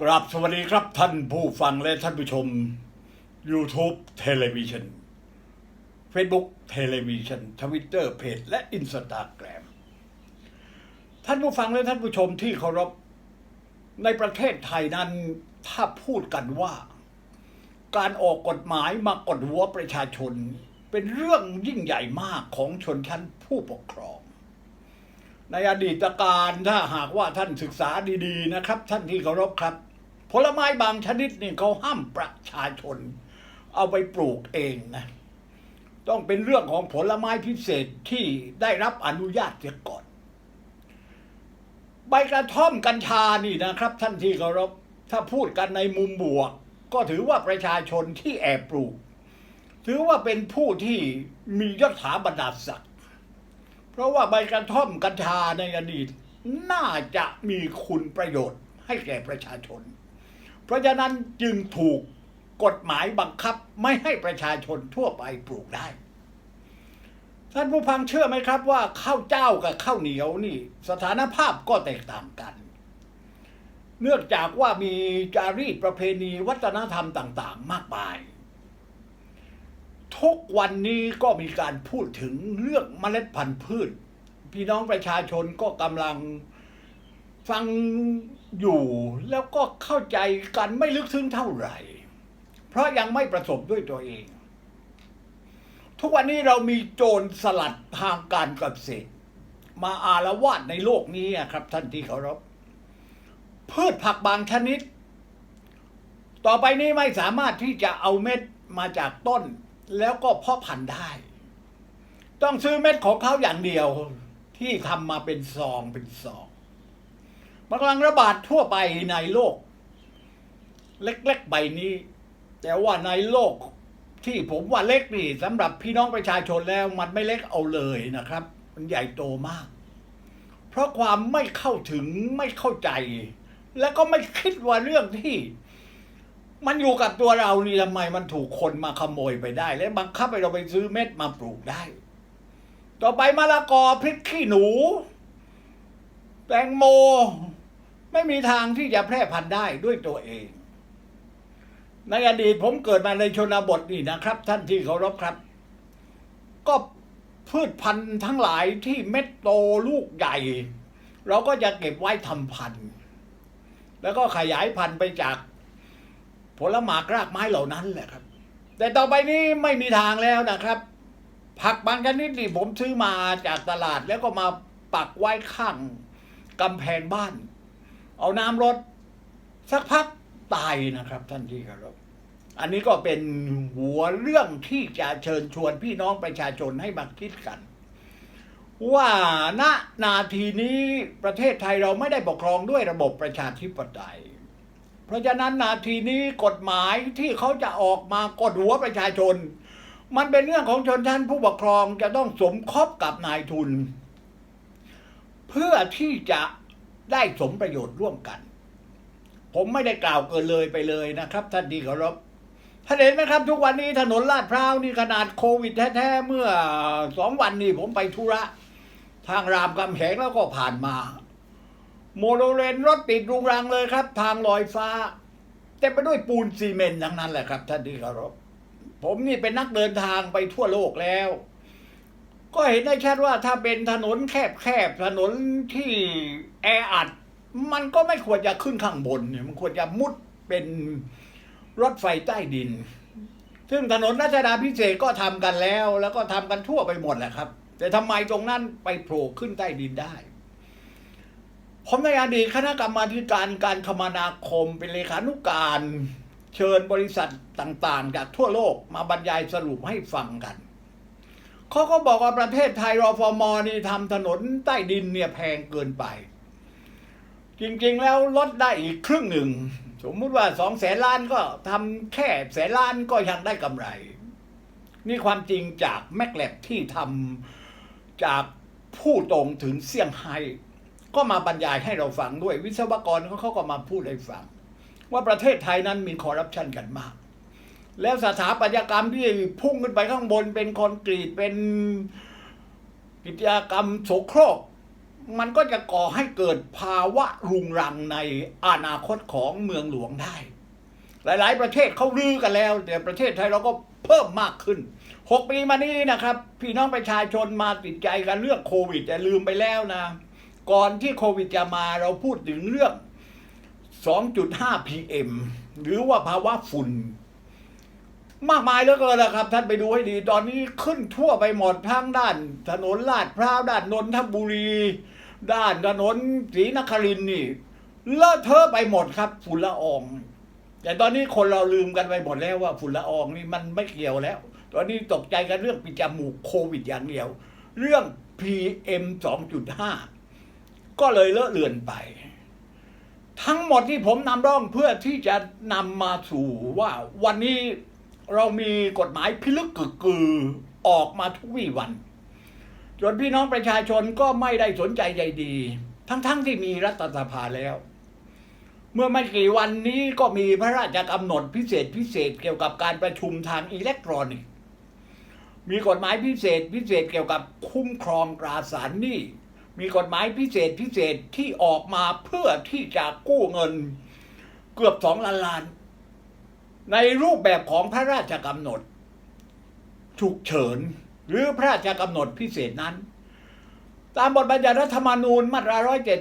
กราบสวัสดีครับท่านผู้ฟังและท่านผู้ชม YouTube เทเลวิชัน Facebook เทเลวิชันทวิตเตอร์เพจและอินสตาแกรมท่านผู้ฟังและท่านผู้ชมที่เคารพในประเทศไทยนั้นถ้าพูดกันว่า การออกกฎหมายมากดหัวประชาชน เป็นเรื่องยิ่งใหญ่มากของชนชั้นผู้ปกครองในอดีตการถ้าหากว่าท่านศึกษาดีๆนะครับ ท่านที่เคารพครับ ผลไม้บางชนิดนี่เขาห้ามประชาชน เอาไปปลูกเองนะ ต้องเป็นเรื่องของผลไม้พิเศษที่ได้รับอนุญาตเสียก่อน ใบกระท่อมกัญชานี่นะครับ ท่านที่เคารพถ้าพูดกันในมุมบวก ก็ถือว่าประชาชนที่แอบปลูก ถือว่าเป็นผู้ที่มียศถาบรรดาศักดิ์เพราะว่าใบกระท่อมกัญชาในอดีตน่าจะมีคุณประโยชน์ให้แก่ประชาชน เพราะฉะนั้นจึงถูกกฎหมายบังคับไม่ให้ประชาชนทั่วไปปลูกได้ ท่านผู้ฟังเชื่อไหมครับว่าข้าวเจ้ากับข้าวเหนียวนี่ สถานภาพก็แตกต่างกัน เนื่องจากว่ามีจารีตประเพณีวัฒนธรรมต่าง ๆ มากมาย ทุกวันนี้ก็มีการพูดถึงเรื่องเมล็ดพันธุ์พืช พี่น้องประชาชนก็กำลัง ฟังอยู่แล้วก็เข้าใจกันไม่ลึกซึ้งเท่าไหร่ เพราะยังไม่ประสบด้วยตัวเอง ทุกวันนี้เรามีโจรสลัดทางการเกษตร มาอารวาสในโลกนี้ครับท่านที่เคารพพืชผักบางชนิด ต่อไปนี้ไม่สามารถที่จะเอาเม็ดมาจากต้น แล้วก็เพาะพันธุ์ได้ ต้องซื้อเม็ดของเขาอย่างเดียวที่ทำมาเป็นซองเป็นซอง มันกำลังระบาดทั่วไปในโลก เล็กๆใบนี้ แต่ว่าในโลกที่ผมว่าเล็กนี่สำหรับพี่น้องประชาชนแล้ว มันไม่เล็กเอาเลยนะครับ มันใหญ่โตมาก เพราะความไม่เข้าถึงไม่เข้าใจ แล้วก็ไม่คิดว่าเรื่องที่ มันอยู่กับตัวเรานี่ทำไมมันถูกคนมาขโมยไปได้ และบังคับให้เราไปซื้อเม็ดมาปลูกได้ ต่อไปมะละกอพริกขี้หนู แตงโม ไม่มีทางที่จะแพร่พันธุ์ได้ด้วยตัวเอง ในอดีตผมเกิดมาในชนบทนี่นะครับ ท่านที่เคารพครับ ก็พืชพันธุ์ทั้งหลายที่เม็ดโตลูกใหญ่ เราก็จะเก็บไว้ทำพันธุ์แล้วก็ขยายพันธุ์ไปจากผลหมากรากไม้เหล่านั้นแหละครับ แต่ต่อไปนี้ไม่มีทางแล้วนะครับ ผักบางชนิดนี่ผมซื้อมาจากตลาดแล้วก็มาปักไว้ข้างกำแพงบ้าน เอาน้ำรดสักพักตายนะครับ ท่านที่เคารพอันนี้ก็เป็นหัวเรื่องที่จะเชิญชวนพี่น้องประชาชนให้มาคิดกัน ว่าณนาทีนี้ประเทศไทยเราไม่ได้ปกครองด้วยระบบประชาธิปไตย เพราะฉะนั้นนาทีนี้กฎหมายที่เขาจะออกมากดหัวประชาชน มันเป็นเรื่องของชนชั้นผู้ปกครองจะต้องสมคบกับนายทุน เพื่อที่จะ ได้สมประโยชน์ร่วมกัน ผมไม่ได้กล่าวเกินเลยไปเลยนะครับท่านดีเคารพท่านเห็นไหมครับ ทุกวันนี้ถนนลาดพร้าวนี่ขนาดโควิดแท้ๆเมื่อสองวันนี้ผมไปธุระ ทางรามคำแหงแล้วก็ผ่านมา โมโนเรลรถติดรุงรังเลยครับ ทางลอยฟ้าเต็มไปด้วยปูนซีเมนต์ทั้งนั้นแหละครับ ท่านที่เคารพผมนี่เป็นนักเดินทางไปทั่วโลกแล้ว ก็เห็นได้ชัดว่าถ้าเป็นถนนแคบๆถนนที่แออัด มันก็ไม่ควรจะขึ้นข้างบนเนี่ยมันควรจะมุดเป็นรถไฟใต้ดิน ซึ่งถนนรัชดาพิเศษก็ทำกันแล้ว แล้วก็ทำกันทั่วไปหมดแหละครับ แต่ทำไมตรงนั้นไปโผล่ขึ้นใต้ดินได้ผมในอดีตคณะกรรมาการการคมนาคมเป็นเลขานุการ เชิญบริษัทต่างๆ จากทั่วโลกมาบรรยายสรุปให้ฟังกัน เขาก็บอกว่าประเทศไทยรอฟอมอนี่ทำถนนใต้ดินเนี่ยแพงเกินไป จริงๆแล้วลดได้อีกครึ่งหนึ่ง สมมุติว่าสองแสนล้านก็ทำแค่แสนล้านก็ยังได้กำไร นี่ความจริงจากแมกแลบที่ทำจากผู้ตรงถึงเซี่ยงไฮ้ก็มาบรรยายให้เราฟังด้วยวิศวกรเขาเขาก็มาพูดให้ฟัง ว่าประเทศไทยนั้นมีคอร์รัปชันกันมาก แล้วสถาปัตยกรรมที่พุ่งขึ้นไปข้างบนเป็นคอนกรีตเป็นกิจกรรมโสโครก มันก็จะก่อให้เกิดภาวะรุงรังในอนาคตของเมืองหลวงได้ หลาย ๆ ประเทศเขาลื้อกันแล้ว แต่ประเทศไทยเราก็เพิ่มมากขึ้นหกปีมานี้นะครับ พี่น้องประชาชนมาติดใจกันเรื่องโควิดแต่ลืมไปแล้วนะ ก่อนที่โควิดจะมาเราพูดถึงเรื่อง 2.5 PM หรือว่าภาวะฝุ่น มากมายเหลือเกินนะครับ ท่านไปดูให้ดีตอนนี้ขึ้นทั่วไปหมดทั้งด้าน ถนนลาดพร้าวด้านนนทบุรี ด้านถนนศรีนครินนี่เลอะเทอะไปหมดครับ ฝุ่นละออง แต่ตอนนี้คนเราลืมกันไปหมดแล้วว่าฝุ่นละอองนี่มันไม่เกี่ยวแล้ว ตอนนี้ตกใจกันเรื่องปิดจมูกโควิดอย่างเดียว เรื่อง PM 2.5 ก็เลยเลอะเลือนไป ทั้งหมดที่ผมนำร่องเพื่อที่จะนำมาสู่ว่าวันนี้ เรามีกฎหมายพิลึกกึกกือออกมาทุกวี่วันจนพี่น้องประชาชนก็ไม่ได้สนใจใยดี ทั้งๆทที่มีรัฐสภาแล้ว เมื่อไม่กี่วันนี้ก็มีพระราชกำหนดพิเศษพิเศษเกี่ยวกับการประชุมทางอิเล็กทรอนิกส์มีกฎหมายพิเศษพิเศษเกี่ยวกับคุ้มครองตราสารหนี้มีกฎหมายพิเศษพิเศษที่ออกมาเพื่อที่จะกู้เงิน เกือบสองล้านล้าน ในรูปแบบของพระราชกำหนด ฉุกเฉิน หรือพระราชกำหนดพิเศษนั้น ตามบทบัญญัติรัฐธรรมนูญมาตรา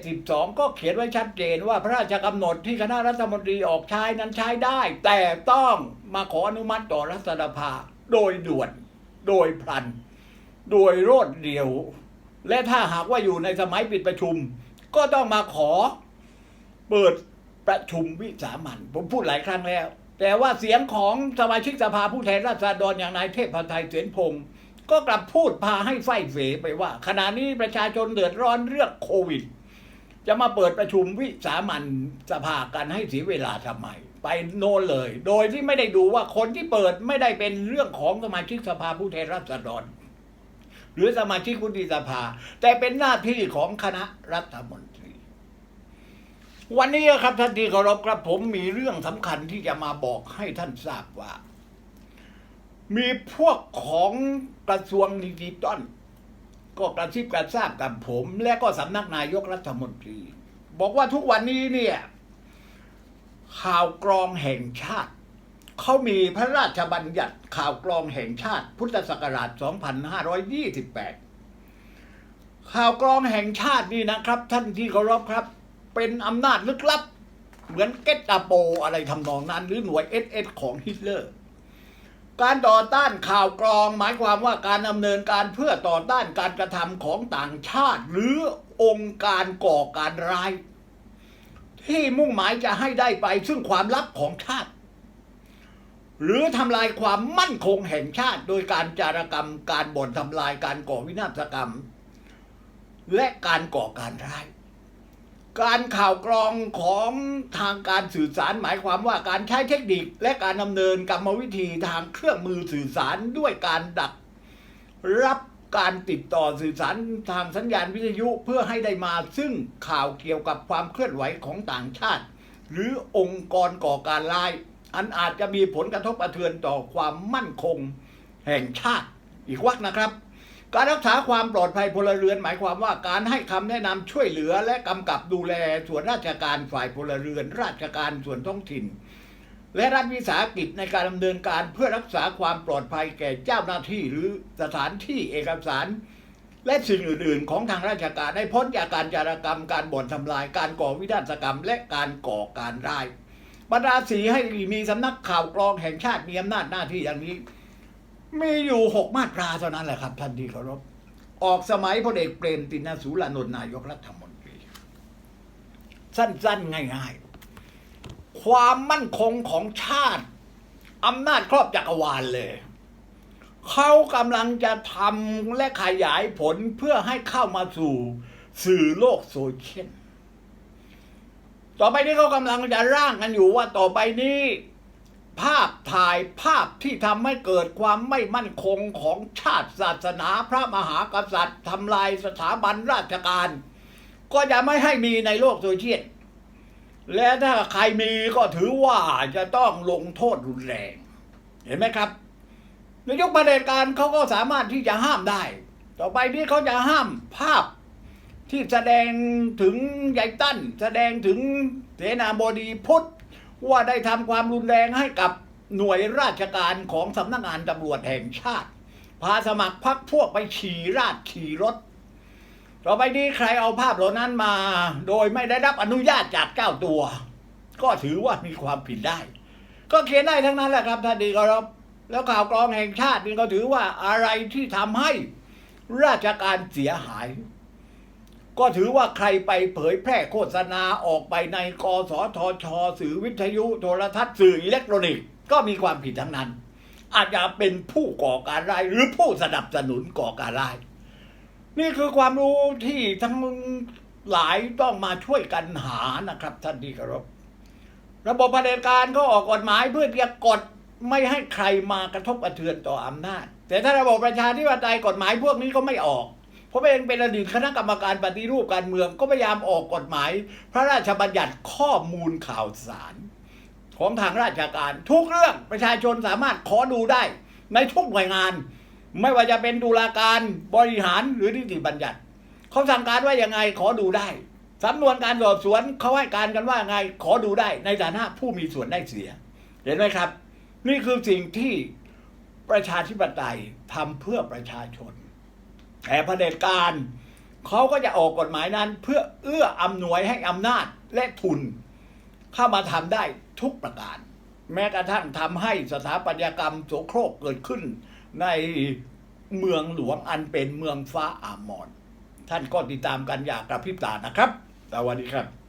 172 ก็เขียนไว้ชัดเจนว่าพระราชกำหนดที่คณะรัฐมนตรีออกใช้นั้นใช้ได้ แต่ต้องมาขออนุมัติต่อรัฐสภาโดยด่วน โดยพลัน โดยรวดเร็ว และถ้าหากว่าอยู่ในสมัยปิดประชุม ก็ต้องมาขอเปิดประชุมวิสามันผมพูดหลายครั้งแล้ว แต่ว่าเสียงของสมาชิกสภาผู้แทนราษฎรอย่างนายเทพพันธ์ไทยเสียนพงศ์ก็กลับพูดพาให้ไฟเฟไปว่า ขณะนี้ประชาชนเดือดร้อนเรื่องโควิด จะมาเปิดประชุมวิสามันสภากันให้เสียเวลาทำไม ไปโน่นเลย โดยที่ไม่ได้ดูว่าคนที่เปิดไม่ได้เป็นเรื่องของสมาชิกสภาผู้แทนราษฎร หรือสมาชิกวุฒิสภา แต่เป็นหน้าที่ของคณะรัฐมนตรี วันนี้ครับท่านที่เคารพครับผมมีเรื่องสำคัญที่จะมาบอกให้ท่านทราบว่า มีพวกของกระทรวงดิจิตอลก็กระซิบกระซาบกับผม และก็สำนักนายกรัฐมนตรี บอกว่าทุกวันนี้เนี่ย ข่าวกรองแห่งชาติเขามีพระราชบัญญัติข่าวกรองแห่งชาติ พุทธศักราช 2528 ข่าวกรองแห่งชาตินี่นะครับ ท่านที่เคารพครับ เป็นอำนาจลึกลับ เหมือนเกตาโปอะไรทำนองนั้น หรือหน่วยเอสเอสของฮิตเลอร์ การต่อต้านข่าวกรอง หมายความว่าการดำเนินการเพื่อต่อต้านการกระทำของต่างชาติ หรือองค์การก่อการร้าย ที่มุ่งหมายจะให้ได้ไปซึ่งความลับของชาติ หรือทำลายความมั่นคงแห่งชาติ โดยการจารกรรม การบ่นทำลายการก่อวินาศกรรม และการก่อการร้าย การข่าวกรองของทางการสื่อสารหมายความว่าการใช้เทคนิคและการดำเนินกรรมวิธีทางเครื่องมือสื่อสารด้วยการดัก รับการติดต่อสื่อสารทางสัญญาณวิทยุเพื่อให้ได้มาซึ่งข่าวเกี่ยวกับความเคลื่อนไหวของต่างชาติ หรือองค์กรก่อการร้าย อันอาจจะมีผลกระทบกระเทือนต่อความมั่นคง แห่งชาติอีกวักนะครับ การรักษาความปลอดภัยพลเรือน หมายความว่าการให้คำแนะนำช่วยเหลือ และกำกับดูแลส่วนราชการฝ่ายพลเรือน ราชการส่วนท้องถิ่น และรัฐวิสาหกิจในการดำเนินการเพื่อรักษาความปลอดภัยแก่เจ้าหน้าที่หรือสถานที่เอกสาร และสิ่งอื่น ๆ ของทางราชการให้พ้นจากการจารกรรมการบ่อนทำลายการก่อวินาศกรรม และการก่อการร้ายบรรดาสีให้มีสำนักข่าวกรองแห่งชาติมีอำนาจหน้าที่อย่างนี้ มีอยู่หกมาตราเท่านั้นแหละครับท่านที่เคารพออกสมัยพลเอกเปรมตินสูรานนท์นายกรัฐมนตรี สั้นๆ ง่าย ๆ ความมั่นคงของชาติอำนาจครอบจักรวาลเลย เขากำลังจะทำและขยายผลเพื่อให้เข้ามาสู่สื่อโลกโซเชียลต่อไปนี้เขากำลังจะร่างกันอยู่ว่าต่อไปนี้ ภาพถ่ายภาพที่ทำให้เกิดความไม่มั่นคงของชาติศาสนาพระมหากษัตริย์ทำลายสถาบันราชการ ก็จะไม่ให้มีในโลกโซเชียลและถ้าใครมีก็ถือว่าจะต้องลงโทษรุนแรง เห็นไหมครับในยุคประเผด็จการเขาก็สามารถที่จะห้ามได้ ต่อไปนี้เขาจะห้ามภาพที่แสดงถึงยายตั้น แสดงถึงเสนาบดีพุทธ ว่าได้ทำความรุนแรงให้กับหน่วยราชการของสำนักงานตำรวจแห่งชาติ พาสมัครพักพวกไปฉี่ราดฉี่รถ ต่อไปนี้ใครเอาภาพเหล่านั้นมา โดยไม่ได้รับอนุญาตจากเจ้าตัว ก็ถือว่ามีความผิดได้ ก็เขียนได้ทั้งนั้นแหละครับท่านดีครับแล้วข่าวกรองแห่งชาตินี่ก็ถือว่าอะไรที่ทำให้ราชการเสียหาย ก็ถือว่าใครไปเผยแพร่โฆษณาออกไปในกสทช สื่อวิทยุโทรทัศน์สื่ออิเล็กทรอนิกส์ก็มีความผิดทั้งนั้น อาจจะเป็นผู้ก่อการร้ายหรือผู้สนับสนุนก่อการร้าย นี่คือความรู้ที่ทั้งหลายต้องมาช่วยกันหานะครับท่านที่เคารพระบบเผด็จการก็ออกกฎหมายเพื่อจะกดไม่ให้ใครมากระทบกระเทือนต่ออำนาจ แต่ถ้าระบบประชาธิปไตยกฎหมายพวกนี้ก็ไม่ออก ผมเองเป็นอดีตคณะกรรมการปฏิรูปการเมืองก็พยายามออกกฎหมาย พระราชบัญญัติข้อมูลข่าวสาร ของทางราชการ ทุกเรื่องประชาชนสามารถขอดูได้ ในทุกหน่วยงาน ไม่ว่าจะเป็นตุลาการบริหารหรือนิติบัญญัติเขาสั่งการว่ายังไงขอดูได้สำนวนการสอบสวนเขาให้การกันว่าไงขอดูได้ในฐานะผู้มีส่วนได้เสีย เห็นไหมครับ นี่คือสิ่งที่ประชาธิปไตยทำเพื่อประชาชน แต่เผด็จการเขาก็จะออกกฎหมายนั้น เพื่อเอื้ออำนวยให้อำนาจและทุน เข้ามาทำได้ทุกประการ แม้กระทั่งทำให้สถาปัตยกรรมโสโครกเกิดขึ้น ในเมืองหลวงอันเป็นเมืองฟ้าอามอน ท่านก็ติดตามกันอย่างกระพริบตานะครับ สวัสดีครับ